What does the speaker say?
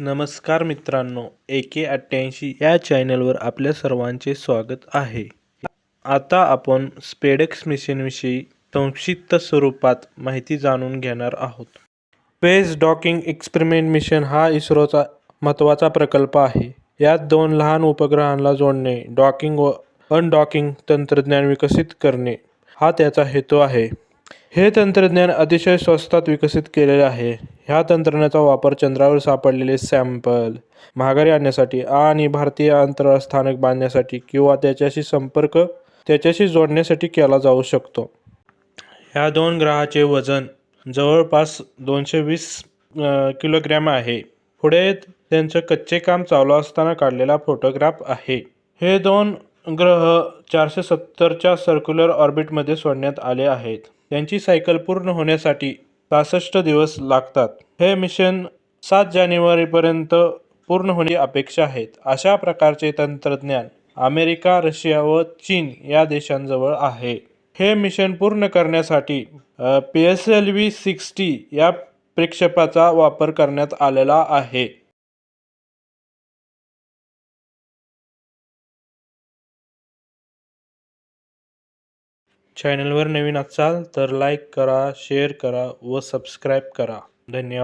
नमस्कार मित्रांनो ए के अठ्ठ्याऐंशी या चॅनलवर आपल्या सर्वांचे स्वागत आहे. आता आपण स्पेडेक्स मिशनविषयी संक्षिप्त स्वरूपात माहिती जाणून घेणार आहोत. स्पेस डॉकिंग एक्सपेरिमेंट मिशन हा इस्रोचा महत्त्वाचा प्रकल्प आहे. यात दोन लहान उपग्रहांना जोडणे डॉकिंग व अनडॉकिंग तंत्रज्ञान विकसित करणे हा त्याचा हेतू आहे. हे तंत्रज्ञान अतिशय स्वस्तात विकसित केलेले आहे. ह्या तंत्रज्ञानाचा वापर चंद्रावर सापडलेले सॅम्पल माघारी आणण्यासाठी आणि भारतीय अंतराळ स्थानक बांधण्यासाठी किंवा त्याच्याशी संपर्क त्याच्याशी जोडण्यासाठी केला जाऊ शकतो. ह्या दोन ग्रहाचे वजन जवळपास दोनशे वीस किलोग्रॅम आहे. पुढे त्यांचं कच्चे काम चालू असताना काढलेला फोटोग्राफ आहे. हे दोन ग्रह चारशे सत्तरच्या सर्क्युलर ऑर्बिटमध्ये सोडण्यात आले आहेत. त्यांची सायकल पूर्ण होण्यासाठी सहासष्ट दिवस लागतात. हे मिशन सात जानेवारीपर्यंत पूर्ण होण्याची अपेक्षा आहेत. अशा प्रकारचे तंत्रज्ञान अमेरिका रशिया व चीन या देशांजवळ आहे. हे मिशन पूर्ण करण्यासाठी P S L V sixty या प्रक्षेपाचा वापर करण्यात आलेला आहे. चॅनलवर नवीन असाल तर लाईक करा शेअर करा व सबस्क्राईब करा. धन्यवाद.